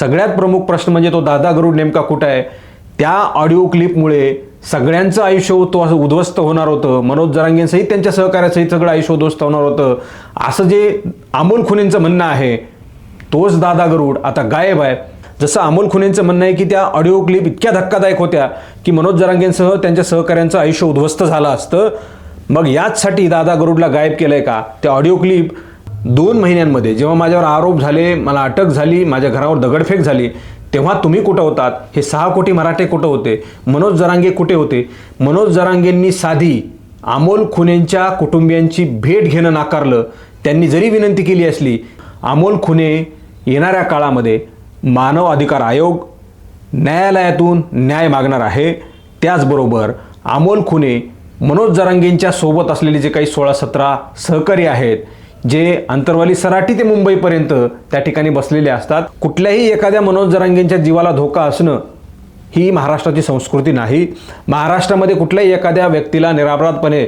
सगळ्यात प्रमुख प्रश्न म्हणजे तो दादा गरुड नेमका कुठं आहे? त्या ऑडिओ क्लिपमुळे सगळ्यांचं आयुष्य तो असं उद्ध्वस्त होणार होतं. मनोज जरांगेंसहित त्यांच्या सहकार्यासहित सगळं आयुष्य उद्ध्वस्त होणार होतं. असं जे अमोल खुनेंचं म्हणणं आहे तोच दादा गरुड आता गायब आहे. जसं अमोल खुनेंचं म्हणणं आहे की त्या ऑडिओ क्लिप इतक्या धक्कादायक होत्या की मनोज जरांगेंसह त्यांच्या सहकाऱ्यांचं आयुष्य उद्ध्वस्त झालं असतं. मग याचसाठी दादा गरुडला गायब केलंय का? त्या ऑडिओ क्लिप दोन महिन्यांमध्ये जेव्हा माझ्यावर आरोप झाले मला अटक झाली माझ्या घरावर दगडफेक झाली तेव्हा तुम्ही कुठं होतात? हे सहा कोटी मराठे कुठं होते? मनोज जरांगे कुठे होते? मनोज जरांगेंनी साधी अमोल खुनेंच्या कुटुंबियांची भेट घेणं नाकारलं. त्यांनी जरी विनंती केली असली अमोल खुने येणाऱ्या काळामध्ये मानव अधिकार आयोग न्यायालयातून न्याय मागणार आहे. त्याचबरोबर अमोल खुने मनोज जरांगेंच्या सोबत असलेले जे काही सोळा सतरा सहकारी आहेत जे अंतरवाली सराटी ते मुंबईपर्यंत त्या ठिकाणी बसलेले असतात कुठल्याही एखाद्या मनोज जरांगेंच्या जीवाला धोका असणं ही महाराष्ट्राची संस्कृती नाही. महाराष्ट्रामध्ये कुठल्याही एखाद्या व्यक्तीला निरापराधपणे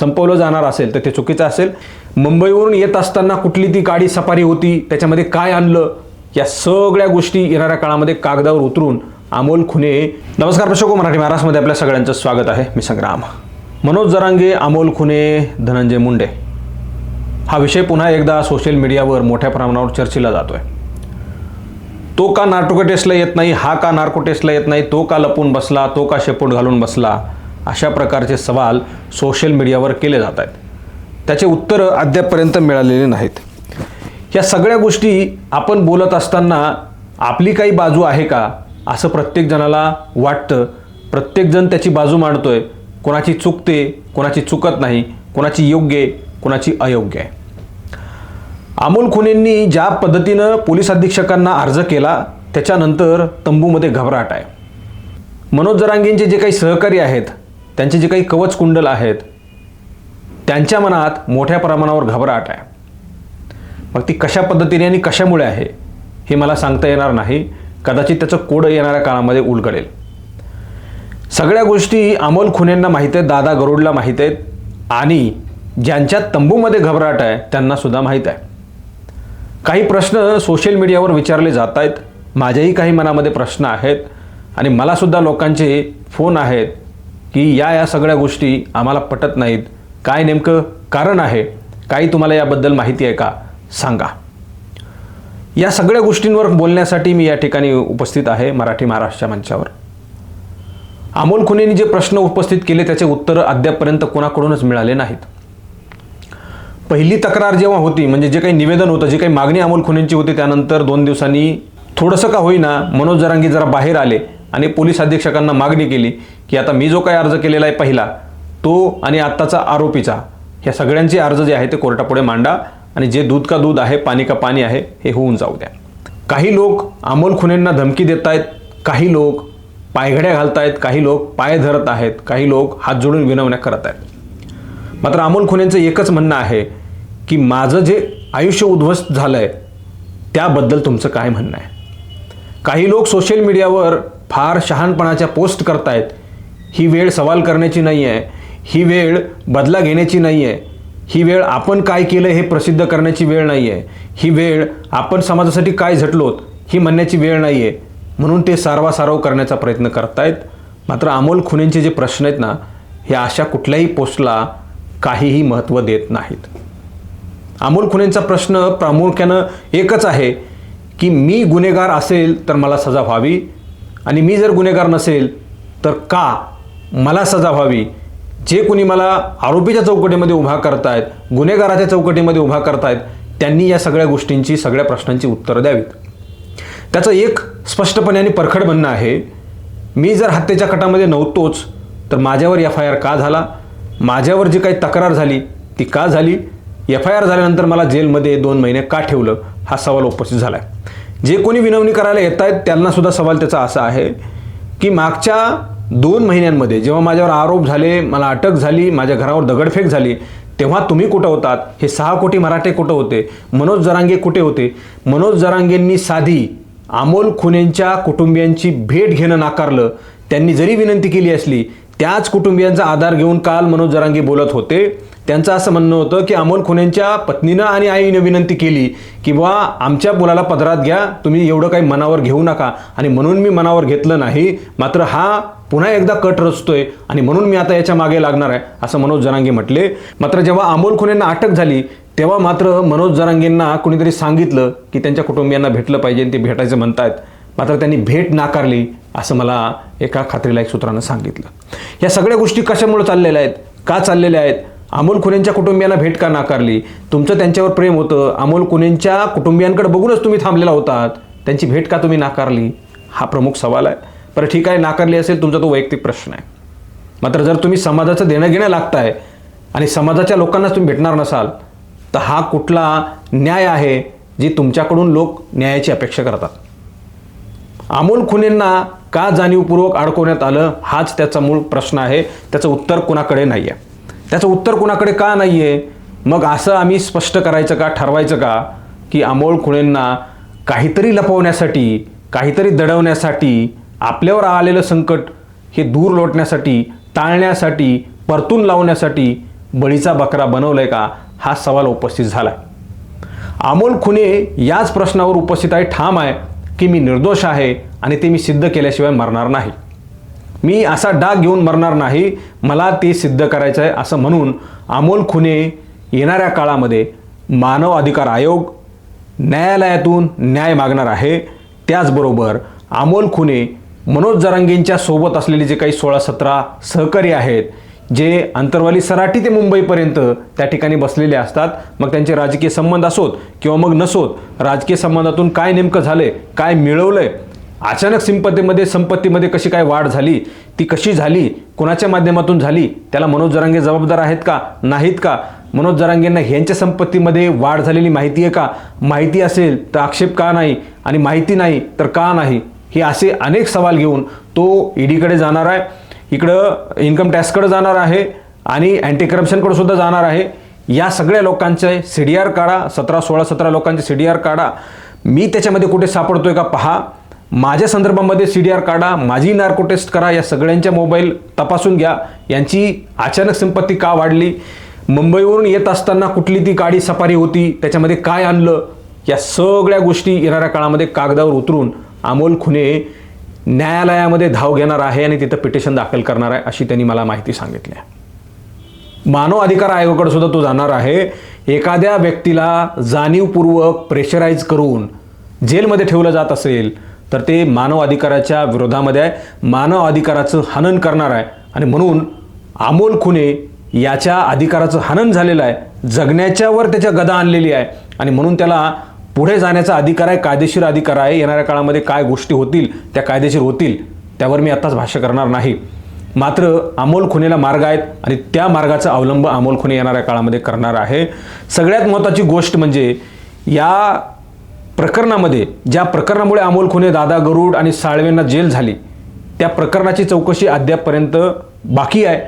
संपवलं जाणार असेल तर ते चुकीचं असेल. मुंबईवरून येत असताना कुठली ती गाडी सफारी होती त्याच्यामध्ये काय आणलं या सगळ्या गोष्टी येणाऱ्या काळामध्ये कागदावर उतरून अमोल खुने. नमस्कार प्रशोको मराठी महाराष्ट्रामध्ये आपल्या सगळ्यांचं स्वागत आहे. मी संग्राम. मनोज जरांगे अमोल खुने धनंजय मुंडे. हा विषय पुन्हा एकदा सोशल मीडियावर मोठ्या प्रमाणावर चर्चेला जातो आहे तो का नार्को टेस्टला येत नाही हा का नार्को टेस्टला येत नाही तो का लपून बसला तो का शेपूट घालून बसला अशा प्रकारचे सवाल सोशल मीडियावर केले जात आहेत. त्याचे उत्तरं अद्यापपर्यंत मिळालेले नाहीत. या सगळ्या गोष्टी आपण बोलत असताना आपली काही बाजू आहे का असं प्रत्येक जणाला वाटतं. प्रत्येकजण त्याची बाजू मांडतोय. कोणाची चुकते कोणाची चुकत नाही कोणाची योग्य कुणाची अयोग्य आहे? अमोल खुनेंनी ज्या पद्धतीनं पोलीस अधीक्षकांना अर्ज केला त्याच्यानंतर तंबूमध्ये घबराट आहे. मनोज जरांगेंचे जे काही सहकारी आहेत त्यांचे जे काही कवच कुंडल आहेत त्यांच्या मनात मोठ्या प्रमाणावर घबराट आहे. मग ती कशा पद्धतीने आणि कशामुळे आहे हे मला सांगता येणार नाही. कदाचित त्याचं कोड येणाऱ्या काळामध्ये उलगडेल. सगळ्या गोष्टी अमोल खुनेंना माहीत आहेत दादा गरुडला माहीत आहेत. आणि ज्यांच्या तंबूमध्ये घबराट आहे त्यांना सुद्धा माहीत आहे. काही प्रश्न सोशल मीडियावर विचारले जात आहेत माझ्याही काही मनामध्ये प्रश्न आहेत आणि मलासुद्धा लोकांचे फोन आहेत की या या सगळ्या गोष्टी आम्हाला पटत नाहीत. काय नेमकं कारण आहे? काही तुम्हाला याबद्दल माहिती आहे का? सांगा. या सगळ्या गोष्टींवर बोलण्यासाठी मी या ठिकाणी उपस्थित आहे मराठी महाराष्ट्र मंचावर. अमोल खुनेंनी जे प्रश्न उपस्थित केले त्याचे उत्तर अद्यापपर्यंत कोणाकडूनच मिळाले नाहीत. पहिली तक्रार जेव्हा होती म्हणजे जे काही निवेदन होतं जे काही मागणी अमोल खुनेंची होती त्यानंतर दोन दिवसांनी थोडंसं का होईना मनोज जरांगी जरा बाहेर आले आणि पोलीस अधीक्षकांना मागणी केली की आता मी जो काही अर्ज केलेला आहे पहिला तो आणि आत्ताचा आरोपीचा ह्या सगळ्यांचे अर्ज जे आहे ते कोर्टापुढे मांडा आणि जे दूध का दूध आहे पाणी का पाणी आहे हे होऊन जाऊ द्या. काही लोक अमोल खुनेंना धमकी देत आहेत काही लोक पायघड्या घालत आहेत काही लोक पाय धरत आहेत काही लोक हात जोडून विनवण्या करत आहेत. मात्र अमोल खुनेंचं एकच म्हणणं आहे की माझं जे आयुष्य उद्ध्वस्त झालं आहे त्याबद्दल तुमचं काय म्हणणं आहे? काही लोक सोशल मीडियावर फार शहाणपणाच्या पोस्ट करतायत. ही वेळ सवाल करण्याची नाही आहे ही वेळ बदला घेण्याची नाही आहे ही वेळ आपण काय केलं हे प्रसिद्ध करण्याची वेळ नाही आहे ही वेळ आपण समाजासाठी काय झटलोत ही म्हणण्याची वेळ नाही आहे म्हणून ते सारवासारव करण्याचा प्रयत्न करतायत. मात्र अमोल खुनेंचे जे प्रश्न आहेत ना हे अशा कुठल्याही पोस्टला काहीही महत्त्व देत नाहीत. अमोल खुनेंचा प्रश्न प्रामुख्यानं एकच आहे की मी गुन्हेगार असेल तर मला सजा व्हावी आणि मी जर गुन्हेगार नसेल तर का मला सजा व्हावी? जे कोणी मला आरोपीच्या चौकटीमध्ये उभा करतायत गुन्हेगाराच्या चौकटीमध्ये उभा करतायत त्यांनी या सगळ्या गोष्टींची सगळ्या प्रश्नांची उत्तरं द्यावीत. त्याचं एक स्पष्टपणे आणि परखड म्हणणं आहे मी जर हत्येच्या कटामध्ये नव्हतोच तर माझ्यावर एफ आय आर का झाला? माझ्यावर जी काही तक्रार झाली ती का झाली? एफ आय आर झाल्यानंतर मला जेलमध्ये दोन महिने का ठेवलं? हा सवाल उपस्थित झाला आहे जे कोणी विनवणी करायला येत आहेत त्यांनासुद्धा सवाल त्याचा असा आहे की मागच्या दोन महिन्यांमध्ये जेव्हा माझ्यावर आरोप झाले मला अटक झाली माझ्या घरावर दगडफेक झाली तेव्हा तुम्ही कुठं होतात? हे सहा कोटी मराठे कुठं होते? मनोज जरांगे कुठे होते? मनोज जरांगेंनी साधी अमोल खुनेंच्या कुटुंबियांची भेट घेणं नाकारलं. त्यांनी जरी विनंती केली असली त्याच कुटुंबियांचा आधार घेऊन काल मनोज जरांगे बोलत होते. त्यांचं असं म्हणणं होतं की अमोल खुनेंच्या पत्नीनं आणि आईनं विनंती केली की बा आमच्या मुलाला पदरात घ्या. तुम्ही एवढं काही मनावर घेऊ नका. आणि म्हणून मी मनावर घेतलं नाही. मात्र हा पुन्हा एकदा कट रचतोय आणि म्हणून मी आता याच्या मागे लागणार आहे असं मनोज जरांगे म्हटले. मात्र जेव्हा अमोल खुनेंना अटक झाली तेव्हा मात्र मनोज जरांगेंना कुणीतरी सांगितलं की त्यांच्या कुटुंबियांना भेटलं पाहिजे ते भेटायचं म्हणतायत. मात्र त्यांनी भेट नाकारली. असं मला एका खात्रीलायक सूत्रानं सांगितलं. या सगळ्या गोष्टी कशामुळे चाललेल्या आहेत? का चाललेल्या आहेत? अमोल खुनेंच्या कुटुंबियांना भेट का नाकारली? तुमचं त्यांच्यावर प्रेम होतं. अमोल खुनेंच्या कुटुंबियांकडे बघूनच तुम्ही थांबलेला होतात. त्यांची भेट का तुम्ही नाकारली? हा प्रमुख सवाल आहे. बरं ठीक आहे नाकारली असेल तुमचा तो वैयक्तिक प्रश्न आहे. मात्र जर तुम्ही समाजाचं देणं घेणं लागताय आणि समाजाच्या लोकांनाच तुम्ही भेटणार नसाल तर हा कुठला न्याय आहे जी तुमच्याकडून लोक न्यायाची अपेक्षा करतात? अमोल खुनेंना का जाणीवपूर्वक अडकवण्यात आलं हाच त्याचा मूळ प्रश्न आहे. त्याचं उत्तर कुणाकडे नाही आहे त्याचं उत्तर कुणाकडे का नाही आहे मग असं आम्ही स्पष्ट करायचं का ठरवायचं का की अमोल खुणेंना काहीतरी लपवण्यासाठी काहीतरी दडवण्यासाठी आपल्यावर आलेलं संकट हे दूर लोटण्यासाठी टाळण्यासाठी परतून लावण्यासाठी बळीचा बकरा बनवलाय का हा सवाल उपस्थित झाला अमोल खुने याच प्रश्नावर उपस्थित आहे. ठाम आहे की मी निर्दोष आहे? आणि ते मी सिद्ध केल्याशिवाय मरणार नाही. मी असा डाग घेऊन मरणार नाही मला ते सिद्ध करायचं आहे असं म्हणून अमोल खुने येणाऱ्या काळामध्ये मानव अधिकार आयोग न्यायालयातून न्याय मागणार आहे. त्याचबरोबर अमोल खुने मनोज जरांगेंच्या सोबत असलेले जे काही सोळा सतरा सहकारी आहेत जे अंतरवाली सराटी ते मुंबईपर्यंत त्या ठिकाणी बसलेले असतात मग त्यांचे राजकीय संबंध असोत किंवा मग नसोत राजकीय संबंधातून काय नेमकं झालंय काय मिळवलंय अचानक संपत्तीमध्ये संपत्तीमध्ये कशी काय वाढ झाली ती कशी झाली कोणाच्या माध्यमातून झाली त्याला मनोज जरांगे जबाबदार आहेत का नाहीत का? मनोज जरांगेंना ह्यांच्या संपत्तीमध्ये वाढ झालेली माहिती आहे का? माहिती असेल तर आक्षेप का नाही? आणि माहिती नाही तर का नाही? हे असे अनेक सवाल घेऊन तो ईडीकडे जाणार आहे. इकडं इन्कम टॅक्सकडे जाणार आहे आणि अँटी करप्शनकडे सुद्धा जाणार आहे. या सगळ्या लोकांचे सी डी आर काढा सतरा सोळा सतरा लोकांचे सी डी आर काढा. मी त्याच्यामध्ये कुठे सापडतोय का? पहा. माझ्या संदर्भामध्ये सी डी आर काढा माझी नार्को टेस्ट करा या सगळ्यांच्या मोबाईल तपासून घ्या. यांची अचानक संपत्ती का वाढली? मुंबईवरून येत असताना कुठली ती गाडी सफारी होती? त्याच्यामध्ये काय आणलं? या सगळ्या गोष्टी येणाऱ्या काळामध्ये कागदावर उतरून अमोल खुने न्यायालयामध्ये धाव घेणार आहे आणि तिथं पिटिशन दाखल करणार आहे अशी त्यांनी मला माहिती सांगितली आहे. मानव अधिकार आयोगाकडे सुद्धा तो जाणार आहे. एखाद्या व्यक्तीला जाणीवपूर्वक प्रेशराईज करून जेलमध्ये ठेवलं जात असेल तर ते मानव अधिकाराच्या विरोधामध्ये आहे. मानव अधिकाराचं हनन करणार आहे. आणि म्हणून अमोल खुने याच्या अधिकाराचं हनन झालेलं आहे. जगण्याच्यावर त्याच्या गदा आणलेली आहे. आणि म्हणून त्याला पुढे जाण्याचा अधिकार आहे. कायदेशीर अधिकार आहे. येणाऱ्या काळामध्ये काय गोष्टी होतील त्या कायदेशीर होतील त्यावर मी आत्ताच भाष्य करणार नाही. मात्र अमोल खुनेला मार्ग आहेत आणि त्या मार्गाचा अवलंब अमोल खुने येणाऱ्या काळामध्ये करणार आहे. सगळ्यात महत्त्वाची गोष्ट म्हणजे या प्रकरणामध्ये ज्या प्रकरणामुळे अमोल खुने दादा गरुड आणि साळवेंना जेल झाली त्या प्रकरणाची चौकशी अद्यापपर्यंत बाकी आहे.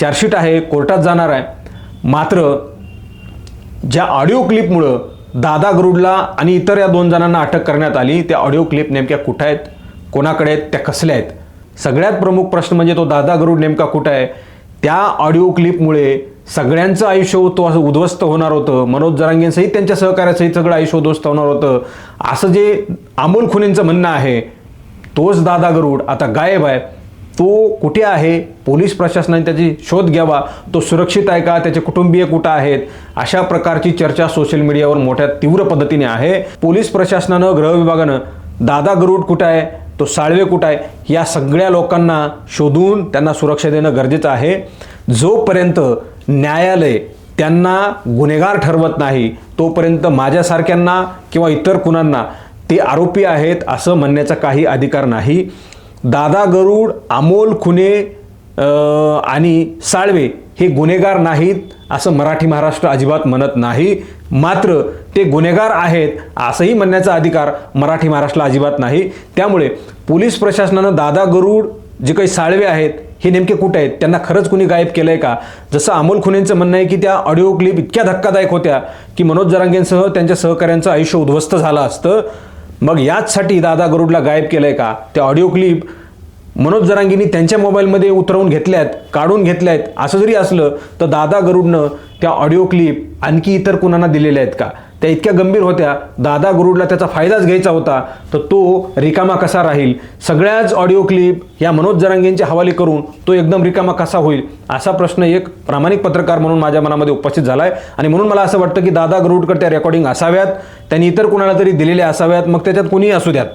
चार्जशीट आहे कोर्टात जाणार आहे. मात्र ज्या ऑडिओ क्लिपमुळं दादा गरुडला आणि इतर या दोन जणांना अटक करण्यात आली त्या ऑडिओ क्लिप नेमक्या कुठं आहेत कोणाकडे आहेत त्या कसल्या आहेत? सगळ्यात प्रमुख प्रश्न म्हणजे तो दादा गरुड नेमका कुठं आहे? त्या ऑडिओ क्लिपमुळे सगळ्यांचं आयुष्य तो असं उद्ध्वस्त होणार होतं. मनोज जरांगेंसहित त्यांच्या सहकार्यासहित सगळं आयुष्य उद्ध्वस्त होणार होतं. असं जे अमोल खुनेंचं म्हणणं आहे तोच दादा गरुड आता गायब आहे. तो कुठे आहे? पोलीस प्रशासनाने त्याची शोध घ्यावा. तो सुरक्षित आहे का? त्याचे कुटुंबीय कुठं आहेत? अशा प्रकारची चर्चा सोशल मीडियावर मोठ्या तीव्र पद्धतीने आहे. पोलीस प्रशासनानं गृह विभागानं दादा गरुड कुठं आहे? तो साळवे कुठं आहे? या सगळ्या लोकांना शोधून त्यांना सुरक्षा देणं गरजेचं आहे. जोपर्यंत न्यायालय त्यांना गुन्हेगार ठरवत नाही तोपर्यंत माझ्यासारख्यांना किंवा इतर कुणांना ते आरोपी आहेत असं म्हणण्याचा काही अधिकार नाही. दादा गरुड अमोल खुने आणि साळवे हे गुन्हेगार नाहीत असं मराठी महाराष्ट्र अजिबात म्हणत नाही. मात्र ते गुन्हेगार आहेत असंही म्हणण्याचा अधिकार मराठी महाराष्ट्राला अजिबात नाही. त्यामुळे पोलीस प्रशासनानं दादा गरुड जे काही साळवे आहेत हे नेमके कुठे आहेत? त्यांना खरंच कुणी गायब केलं आहे का? जसं अमोल खुनेंचं म्हणणं आहे की त्या ऑडिओ क्लिप इतक्या धक्कादायक होत्या की मनोज जरांगेंसह त्यांच्या सहकाऱ्यांचं आयुष्य उद्ध्वस्त झालं असतं. मग याचसाठी दादा गरुडला गायब केलं आहे का? त्या ऑडिओ क्लिप मनोज जरांगींनी त्यांच्या मोबाईलमध्ये उतरवून घेतल्यात काढून घेतल्यात. असं जरी असलं तर दादा गरुडनं त्या ऑडिओ क्लिप आणखी इतर कुणांना दिलेल्या आहेत का? त्या इतक्या गंभीर होत्या. दादा गुरुडला त्याचा फायदाच घ्यायचा होता. तर तो रिकामा कसा राहील? सगळ्याच ऑडिओ क्लिप या मनोज जरांगेंच्या हवाले करून तो एकदम रिकामा कसा होईल? असा प्रश्न एक प्रामाणिक पत्रकार म्हणून माझ्या मनामध्ये उपस्थित झाला आहे आणि म्हणून मला असं वाटतं की दादा गरुडकर त्या रेकॉर्डिंग असाव्यात. त्यांनी इतर कुणाला तरी दिलेल्या असाव्यात. मग त्याच्यात कोणीही असू द्यात.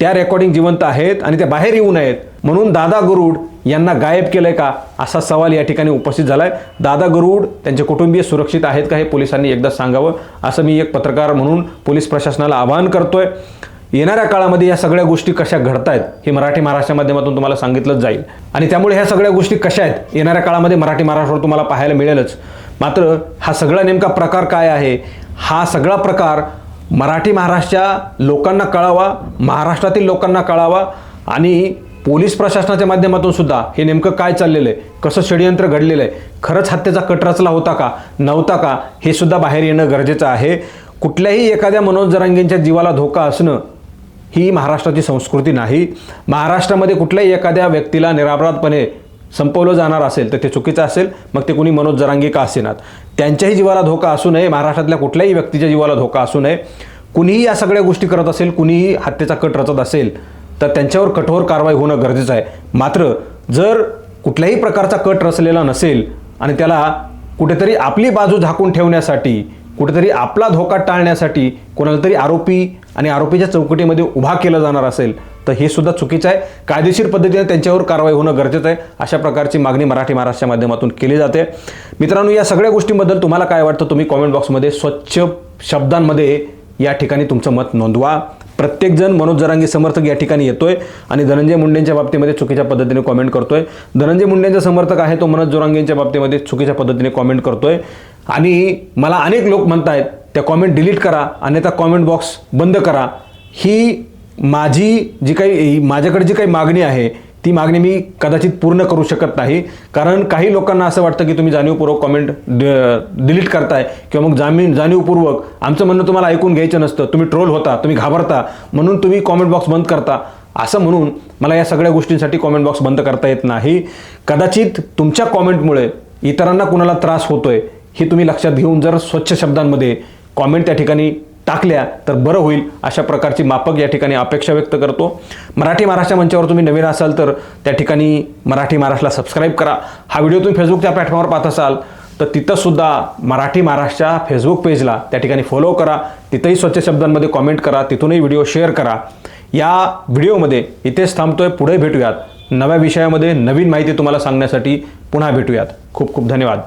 त्या रेकॉर्डिंग जिवंत आहेत आणि त्या बाहेर येऊ नयेत. म्हणून दादा गरुड यांना गायब केलंय का असा सवाल या ठिकाणी उपस्थित झालाय. दादा गरुड त्यांचे कुटुंबीय सुरक्षित आहेत का हे पोलिसांनी एकदा सांगावं असं मी एक पत्रकार म्हणून पोलीस प्रशासनाला आवाहन करतोय. येणाऱ्या काळामध्ये या सगळ्या गोष्टी कशा घडतायत हे मराठी महाराष्ट्र माध्यमातून तुम्हाला सांगितलंच जाईल. आणि त्यामुळे ह्या सगळ्या गोष्टी कशा आहेत येणाऱ्या काळामध्ये मराठी महाराष्ट्रावर तुम्हाला पाहायला मिळेलच. मात्र हा सगळा नेमका प्रकार काय आहे? हा सगळा प्रकार मराठी महाराष्ट्राच्या लोकांना कळावा महाराष्ट्रातील लोकांना कळावा आणि पोलीस प्रशासनाच्या माध्यमातून सुद्धा हे नेमकं काय चाललेलं आहे? कसं षडयंत्र घडलेलं आहे? खरंच हत्येचा कट रचला होता का? नव्हता का? हे सुद्धा बाहेर येणं गरजेचं आहे. कुठल्याही एखाद्या मनोज जरांगेंच्या जीवाला धोका असणं ही महाराष्ट्राची संस्कृती नाही. महाराष्ट्रामध्ये कुठल्याही एखाद्या व्यक्तीला निरापराधपणे संपवलं जाणार असेल तर ते चुकीचं असेल. मग ते कुणी मनोज जरांगी का असेनात? त्यांच्याही जीवाला धोका असू नये. महाराष्ट्रातल्या कुठल्याही व्यक्तीच्या जीवाला धोका असू नये. कुणीही या सगळ्या गोष्टी करत असेल कुणीही हत्येचा कट रचत असेल तर त्यांच्यावर कठोर कारवाई होणं गरजेचं आहे. मात्र जर कुठल्याही प्रकारचा कट रचलेला नसेल आणि त्याला कुठेतरी आपली बाजू झाकून ठेवण्यासाठी कुठेतरी आपला धोका टाळण्यासाठी कोणाला तरी आरोपी आणि आरोपीच्या चौकटीमध्ये उभा केलं जाणार असेल तर हे सुद्धा चुकीचं आहे. कायदेशीर पद्धतीने त्यांच्यावर कारवाई होणं गरजेचं आहे. अशा प्रकारची मागणी मराठी महाराष्ट्राच्या माध्यमातून केली जाते. मित्रांनो या सगळ्या गोष्टींबद्दल तुम्हाला काय वाटतं तुम्ही कॉमेंट बॉक्समध्ये स्वच्छ शब्दांमध्ये या ठिकाणी तुमचं मत नोंदवा. प्रत्येकजण मनोज जरांगी समर्थक या ठिकाणी येतोय आणि धनंजय मुंडेंच्या बाबतीमध्ये चुकीच्या पद्धतीने कॉमेंट करतोय. धनंजय मुंडेंचा समर्थक आहे तो मनोज जोरांगेंच्या बाबतीमध्ये चुकीच्या पद्धतीने कॉमेंट करतोय. आणि मला अनेक लोक म्हणतायत त्या कॉमेंट डिलीट करा अन्यथा कॉमेंट बॉक्स बंद करा. ही माझी जी काही माझ्याकडे जी काही मागणी आहे ती मागणी मी कदाचित पूर्ण करू शकत नाही. कारण काही लोकांना असं वाटतं की तुम्ही जाणीवपूर्वक कॉमेंट डिलीट करताय किंवा मग जामीन जाणीवपूर्वक आमचं म्हणणं तुम्हाला ऐकून घ्यायचं नसतं. तुम्ही ट्रोल होता तुम्ही घाबरता म्हणून तुम्ही कॉमेंट बॉक्स बंद करता. असं म्हणून मला या सगळ्या गोष्टींसाठी कॉमेंट बॉक्स बंद करता येत नाही. कदाचित तुमच्या कॉमेंटमुळे इतरांना कुणाला त्रास होतोय हे तुम्ही लक्षात घेऊन जर स्वच्छ शब्दांमध्ये कॉमेंट त्या ठिकाणी टाकल्या तर बरं होईल अशा प्रकारची मापक या ठिकाणी अपेक्षा व्यक्त करतो. मराठी महाराष्ट्र मंचावर तुम्ही नवीन असाल तर त्या ठिकाणी मराठी महाराष्ट्राला सबस्क्राईब करा. हा व्हिडिओ तुम्ही फेसबुकच्या प्लॅटफॉर्मवर पाहत असाल तर तिथंसुद्धा मराठी महाराष्ट्राच्या फेसबुक पेजला त्या ठिकाणी फॉलो करा. तिथंही स्वच्छ शब्दांमध्ये कॉमेंट करा तिथूनही व्हिडिओ शेअर करा. या व्हिडिओमध्ये इथेच थांबतोय पुढे भेटूयात. नव्या विषयामध्ये नवीन माहिती तुम्हाला सांगण्यासाठी पुन्हा भेटूयात. खूप खूप धन्यवाद.